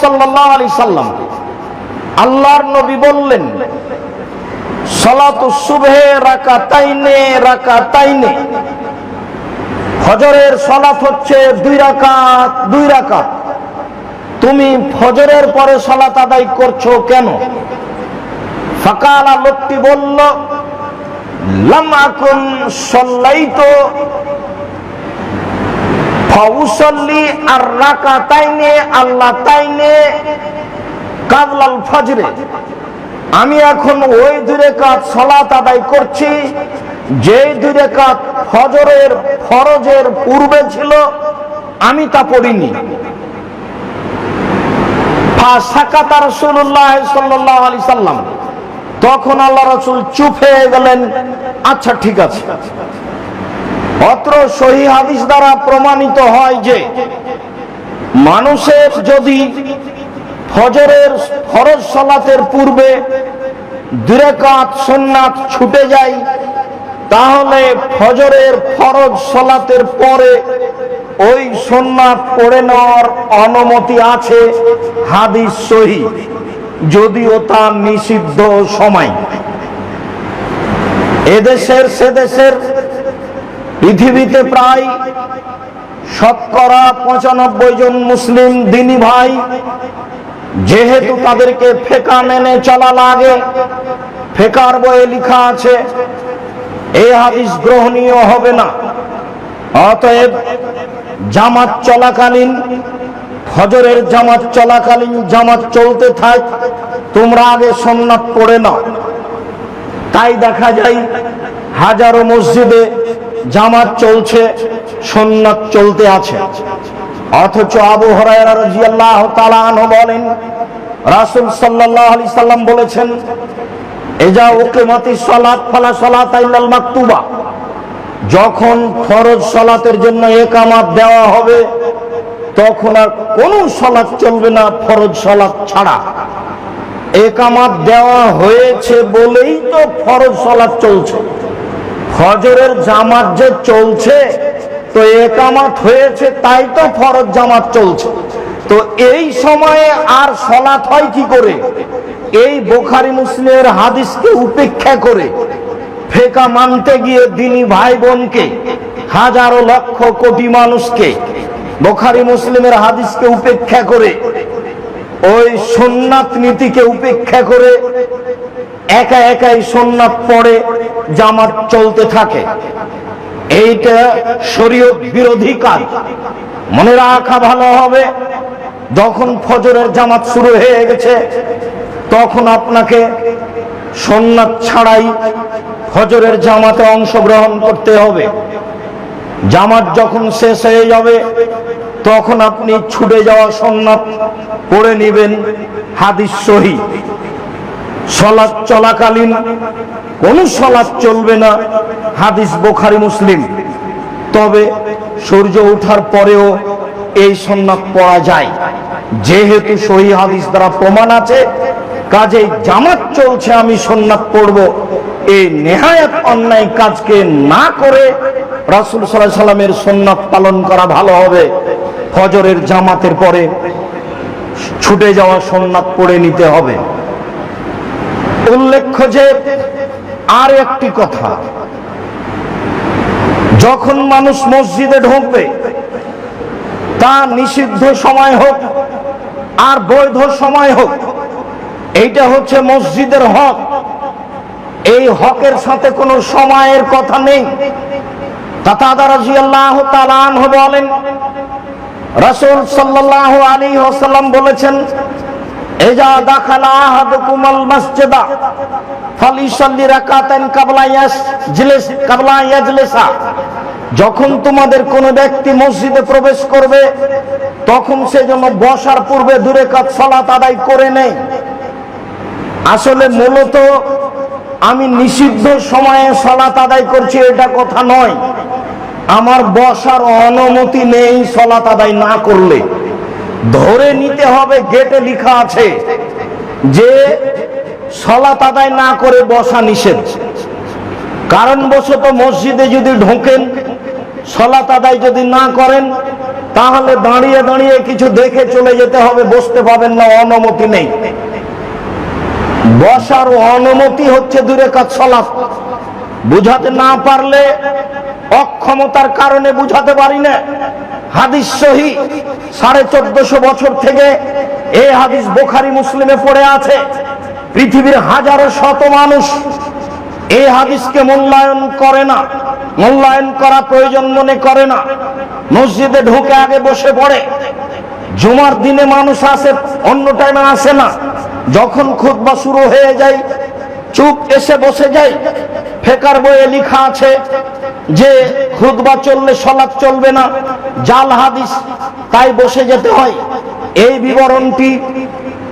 সাল্লাম, আল্লাহর নবী বললেন সলাতু সুবহে রাকাতাইনে রাকাতাইনে। ফজরের সলাত হচ্ছে দুই রাকাত দুই রাকাত। তুমি ফজরের পরে সলাত আদায় করছ কেন? ফাকালা লোকটি বলল, লাম আকুন সল্লাইতো। আর রাকাতাইনে আল্লাহ তাইনে ফজরে। আমি এখন ওই দূরে কাজ সলাত আদায় করছি যে দূরে কাজ ফজরের ফরজের পূর্বে ছিল, আমি তা পড়িনি। তখন আল্লাহ রাসূল চুপ হয়ে গেলেন আচ্ছা ঠিক আছে। অত্র সহি হাদিস দ্বারা প্রমাণিত হয় যে মানুষের যদি ফজরের ফরজ সলাতের পূর্বে দুরেকাত সোননাথ ছুটে যায়, তাহলে ফজরের ফরজ সলাতের পরে ওই সোননাথ পড়ে নেওয়ার অনুমতি আছে হাদিস সহি, যদিও তা নিষিদ্ধ সময়। এদেশের, সেদেশের পৃথিবীতে প্রায় শতকরা পঁচানব্বই জন মুসলিম দিনী ভাই, যেহেতু তাদেরকে ফেকা মেনে চলা লাগে, ফেকার বয়ে লেখা আছে এই হাদিস গ্রহণীয় হবে না। অতএব জামাত চলাকালীন হজরের জামাত চলাকালীন জামাত চলতে থাক, তোমরা আগে সোমনাথ পড়ে নাও। তাই দেখা যায়, হাজারো মসজিদে জামাত চলছে সোমনাথ চলতে আছে। অথচ আবু বলেন, রাসূল সাল্লাল্লাহু সাল্লাম বলেছেন, এজা ফালা মাকতুবা। যখন ফরজ সালাতের জন্য একামাত দেওয়া হবে, তখন আর কোন সালাত চলবে না, ফরজ সালাত ছাড়া। একামাত দেওয়া হয়েছে বলেই তো ফরজ সালাত চলছে। ফজরের জামাত যে চলছে, তো একামাত হয়েছে, তাই তো ফরজ জামাত চলছে। তো এই সময়ে আর সলাৎ হয় কি করে? এই বোখারি মুসলিমের হাদিসকে উপেক্ষা করে ফেকা মানতে গিয়ে দিনী ভাই বোনকে হাজারো লক্ষ কোটি মানুষকে বোখারি মুসলিমের হাদিসকে উপেক্ষা করে, ওই সোননাথ নীতিকে উপেক্ষা করে একা একাই সোননাথ পড়ে জামাত চলতে থাকে। এইটা শরীয়ত বিরোধী কাজ। মনে রাখা ভালো হবে, যখন ফজরের জামাত শুরু হয়ে গেছে, তখন আপনাকে সোননাথ ছাড়াই ফজরের জামাতে অংশগ্রহণ করতে হবে। জামাত যখন শেষ হয়ে যাবে, তখন আপনি ছুটে যাওয়া সোননাথ পড়ে নেবেন হাদিস সহি। সলাৎ চলাকালীন, কোন সলাৎ চলবে না, হাদিস বোখারি মুসলিম। তবে সূর্য ওঠার পরেও এই সন্ন্যাত পড়া যায়। যেহেতু সহি হাদিস দ্বারা প্রমাণ আছে কাজে জামাত চলছে, আমি সন্ন্যাত পড়ব। এই নেহায়াত অন্যায় কাজকে না করে রাসুল সাল্লাহ সাল্লামের সন্ন্যাত পালন করা ভালো হবে। ফজরের জামাতের পরে ছুটে যাওয়া সন্ন্যাত পড়ে নিতে হবে। উল্লেখ্য যে আর একটি কথা, যখন মানুষ মসজিদে ঢুকবে, তা নিষিদ্ধ সময় হোক আর বৈধ সময় হোক, এইটা হচ্ছে মসজিদের হক। এই হকের সাথে কোনো সময়ের কথা নেই। বলেন, রাসূল সাল্লাল্লাহু আলাইহি ওয়াসাল্লাম বলেছেন এজা দাখালা আহাদুকুমাল মসজিদা ফালিসাল্লি রাকাতান কাবলা ইয়াজলিস কাবলা ইয়াজলিসা। যখন তোমাদের কোন ব্যক্তি মসজিদে প্রবেশ করবে, তখন সে যেন বসার পূর্বে দূরে কাজ সালাত আদায় করে নেয়। আসলে মূলত আমি নিষিদ্ধ সময়ে সলাত আদায় করছি, এটা কথা নয়। আমার বসার অনুমতি নেই সলাত আদায় না করলে। ধরে নিতে হবে গেটে লিখা আছে যে সলাত আদায় না করে বসা নিষেধ। কারণবশত মসজিদে যদি ঢোকেন, সলাত আদায় যদি না করেন, তাহলে দাঁড়িয়ে দাঁড়িয়ে কিছু দেখে চলে যেতে হবে, বসতে পাবেন না, অনুমতি নেই। বসার অনুমতি হচ্ছে দূরে কাজ সলাপ বুঝাতে না পারলে অক্ষমতার কারণে বুঝাতে পারি না। হাদিস সহি, সাড়ে চোদ্দশো বছর থেকে এই হাদিস বোখারি মুসলিমে পড়ে আছে। পৃথিবীর হাজারো শত মানুষ এই হাদিসকে মূল্যায়ন করে না, মূল্যায়ন করা প্রয়োজন মনে করে না। মসজিদে ঢুকে আগে বসে পড়ে। জুমার দিনে মানুষ আসে, অন্য টাইমে আসে না। যখন খুতবা শুরু হয়ে যায় চুপ এসে বসে যায় ফেকার বইয়ে লিখা আছে যে, খুতবা চললে সলাৎ চলবে না, জাল হাদিস, তাই বসে যেতে হয়। এই বিবরণটি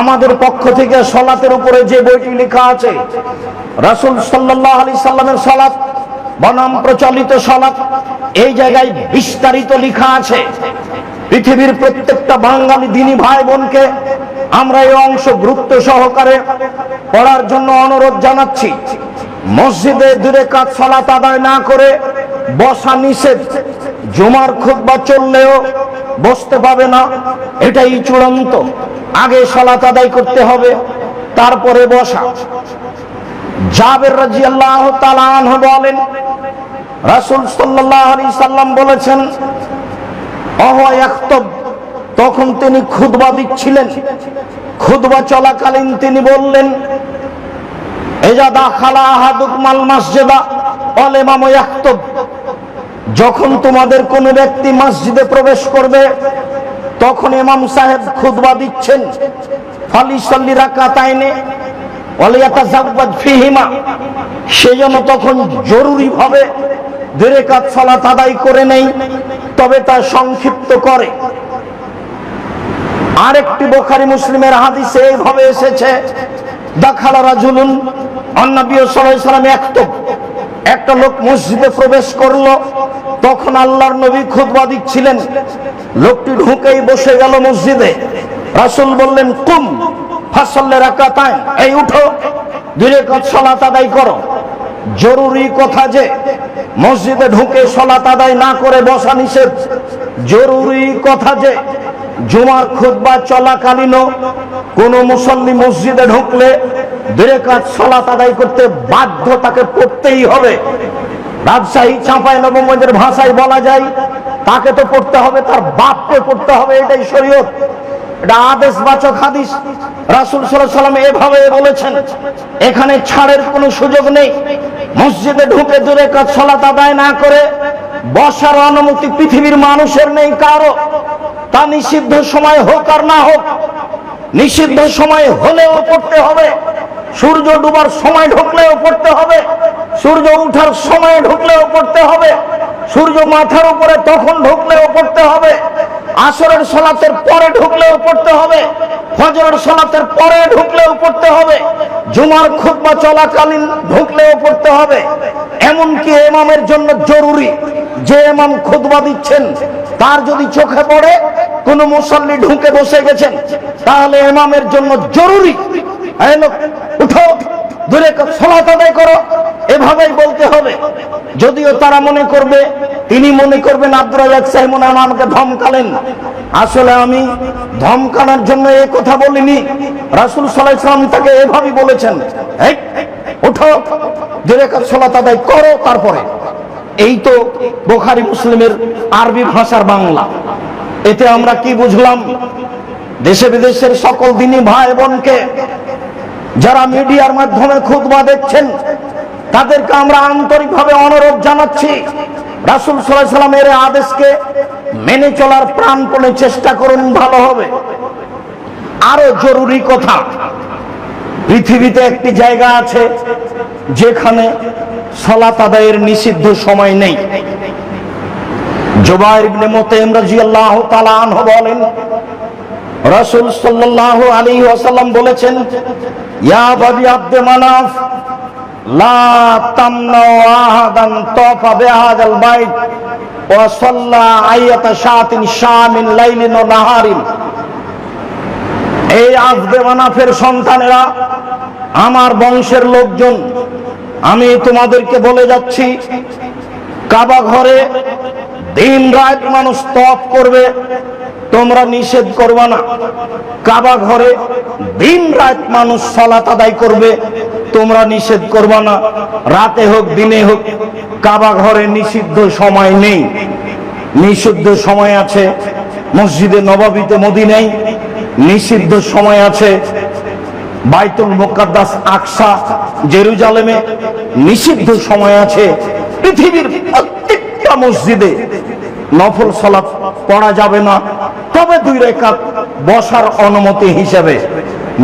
আমাদের পক্ষ থেকে সলাতের উপরে যে বইটি লেখা আছে, রাসূল সাল্লাল্লাহু আলাইহি সাল্লামের সলাৎ, বনাম প্রচলিত সলাৎ, এই জায়গায় বিস্তারিত লেখা আছে। পৃথিবীর প্রত্যেকটা বাঙালি দিনী ভাই বোনকে আমরা এই অংশ গুরুত্ব সহকারে পড়ার জন্য অনুরোধ জানাচ্ছি। মসজিদে দূরে কাজ সলাত আদায় না করে বসা নিষেধ, জুমার খুতবা চললেও বসতে পাবে না, এটাই চূড়ান্ত। আগে সলাত আদায় করতে হবে, তারপরে বসা। জাবের তাআলা আনহু বলেন, রাসূল আলাইহি সাল্লাম বলেছেন, অহ তখন তিনি খুতবা দিচ্ছিলেন। খুতবা চলাকালীন তিনি বললেন মাসজিদা যখন তোমাদের কোন ব্যক্তি মসজিদে প্রবেশ করবে, তখন ইমাম সাহেব খুতবা দিচ্ছেন। ফালি সাল্লি রাকাতাইনে ওয়ালিয়াতাজাওয়াজ ফিহিমা। সেজন্য তখন জরুরি ভাবে দুই কাজ সালাত আদায় করে নেই, তবে তা সংক্ষিপ্ত করে। আরেকটি বোখারি মুসলিমের হাদিসে এইভাবে এসেছে, দাখালা রাজুলুন অন্নবী সাল্লাম একতব একটা লোক মসজিদে প্রবেশ করল, তখন আল্লাহর নবী খুতবা দিচ্ছিলেন। লোকটি ঢুকেই বসে গেল মসজিদে। রাসূল বললেন, কুম, ফাসল্লে রাকাতায় এই উঠো, দুই রাকাত সালাত আদায় করো। জরুরি কথা যে, মসজিদে ঢুকে সলাত আদায় না করে বসা নিষেধ। জরুরি কথা যে জুমার খুতবা চলাকালীনও কোন মুসল্লি মসজিদে ঢুকলে বেরেকাত সলাত আদায় করতে বাধ্য তাকে পড়তেই হবে। রাজশাহী, চাঁপাই নবমদের ভাষায় বলা যায়, তাকে তো পড়তে হবে, তার বাপকে পড়তে হবে, এটাই শরীয়ত। এটা আদেশ বাচক হাদিস। রাসুল সাল্লাম এভাবে বলেছেন, এখানে ছাড়ের কোনো সুযোগ নেই। মসজিদে ঢুকে দূরে কাজ সলাত আদায় না করে বসার অনুমতি পৃথিবীর মানুষের নেই, কারও। তা নিষিদ্ধ সময় হোক আর না হোক, নিষিদ্ধ সময় হলেও পড়তে হবে। সূর্য ডুবার সময় ঢুকলেও পড়তে হবে। সূর্য উঠার সময় ঢুকলেও পড়তে হবে। সূর্য মাথার উপরে তখন ঢুকলেও পড়তে হবে। আসরের সলাতের পরে ঢুকলেও পড়তে হবে। ফজরের সলাতের পরে ঢুকলেও পড়তে হবে। জুমার খুতবা চলাকালীন ঢুকলেও পড়তে হবে। এমনকি এমামের জন্য জরুরি যে এমাম খুতবা দিচ্ছেন, তার যদি চোখে পড়ে কোন মুসল্লি ঢুকে বসে গেছেন, তাহলে এমামের জন্য জরুরি। উঠো, দূরে সলাত আদায় করো। এভাবেই বলতে হবে। যদিও তারা মনে করবে, তিনি মনে করবেন আব্দুল রাজাক সাহেব আমাকে ধমকালেন। আসলে আমি ধমকানোর জন্য এই কথা বলিনি। রাসুল সাল্লাহ ইসলাম তাকে এভাবেই বলেছেন উঠো, দূরে সলাত আদায় করো তারপরে। এই তো বোখারি মুসলিমের আরবি ভাষার বাংলা। এতে আমরা কি বুঝলাম? দেশে বিদেশের সকল দিনই ভাই বোনকে যারা মিডিয়ার মাধ্যমে খুতবা দেখছেন, তাদেরকে আমরা আন্তরিকভাবে অনুরোধ জানাচ্ছি, রাসুল সাল্লাহ সাল্লামের আদেশকে মেনে চলার প্রাণপণে চেষ্টা করুন, ভালো হবে। আরও জরুরি কথা, পৃথিবীতে একটি জায়গা আছে, যেখানে সলাত আদায়ের নিষিদ্ধ সময় নেই। জুবাইর ইবনে মুতাইম রাদিয়াল্লাহু তাআলা আনহু বলেন, রাসূল সাল্লাল্লাহু আলাইহি ওয়াসাল্লাম বলেছেন, ইয়া বাবি আব্দে মানাফ, লা তামনাউ আহাদান তাফা বিহাদাল বাইত, ওয়া সাল্লা আয়াতা শাতিন শামিন লাইলিন ওয়া নাহারিন। এই আব্দে মানাফের সন্তানেরা, আমার বংশের লোকজন, আমি তোমাদেরকে বলে যাচ্ছি, কাবা ঘরে দিন রাত মানুষ তপ করবে, তোমরা নিষেধ করবে না। কাবা ঘরে দিন রাত মানুষ সলাত আদায় করবে, তোমরা নিষেধ করবে না। রাতে হোক, দিনে হোক, কাবা ঘরে নিষিদ্ধ সময় নেই। নিষিদ্ধ সময় আছে মসজিদে নবাবিতে মদিনাই নিষিদ্ধ সময় আছে বাইতুল মোকাদ্দাস আকসা জেরুজালেমে, নিষিদ্ধ সময় আছে পৃথিবীর প্রত্যেকটা মসজিদে নফল সালাত পড়া যাবে না। তবে দুই রেখাত বসার অনুমতি হিসেবে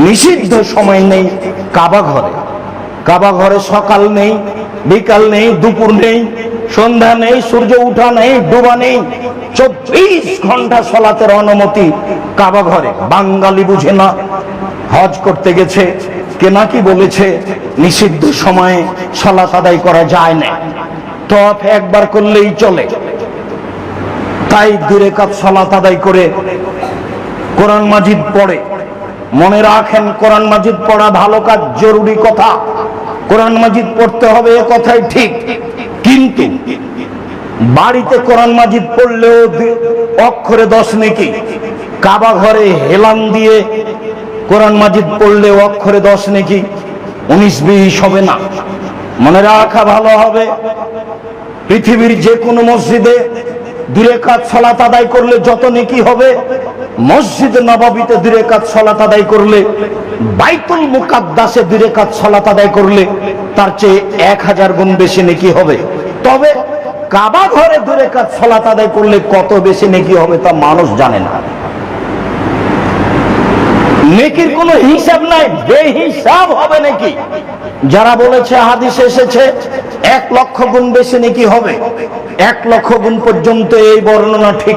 নিষিদ্ধ সময় নেই কাবা ঘরে। কাবা ঘরে সকাল নেই, বিকাল নেই, দুপুর নেই, সন্ধ্যা নেই, সূর্য উঠা নেই, ডুবা নেই। চব্বিশ ঘণ্টা সলাতের অনুমতি কাবা ঘরে। বাঙালি বুঝে না, হজ করতে গেছে কে নাকি বলেছে, নিষিদ্ধ সময়ে সলাত আদায় করা যায় না। তফ একবার করলেই চলে। তাই দূরে কাপ সলাত আদায় করে কোরআন মাজিদ পড়ে। মনে রাখেন, কোরআন মাজিদ পড়া ভালো কাজ, জরুরি কথা। কোরআন মাজিদ পড়তে হবে এ কথাই ঠিক। কিন্তু বাড়িতে কোরআন মাজিদ পড়লেও অক্ষরে দশ নেকি। কাবা ঘরে হেলান দিয়ে কোরআন মাজিদ পড়লে অক্ষরে দশ নেকি। উনিশ বিশ হবে না। মনে রাখা ভালো হবে। পৃথিবীর যে কোনো মসজিদে দূরে কাজ, সলাত আদায় করলে যত নেকি হবে, মসজিদ নবাবিতে দূরে কাজ, সলাত আদায় করলে, বাইতুল মুকাদ্দাসে দূরে কাজ, সলাত আদায় করলে তার চেয়ে এক হাজার গুণ বেশি নেকি হবে। তবে কাবা ঘরে দূরে কাজ, সলাত আদায় করলে কত বেশি নেকি হবে তা মানুষ জানে না। নেকির কোনো হিসাব নাই, বেহিসাব হবে নাকি? যারা বলেছে, হাদিসে এসেছে এক লক্ষ গুণ বেশি নাকি হবে? এক লক্ষ গুণ পর্যন্ত এই বর্ণনা ঠিক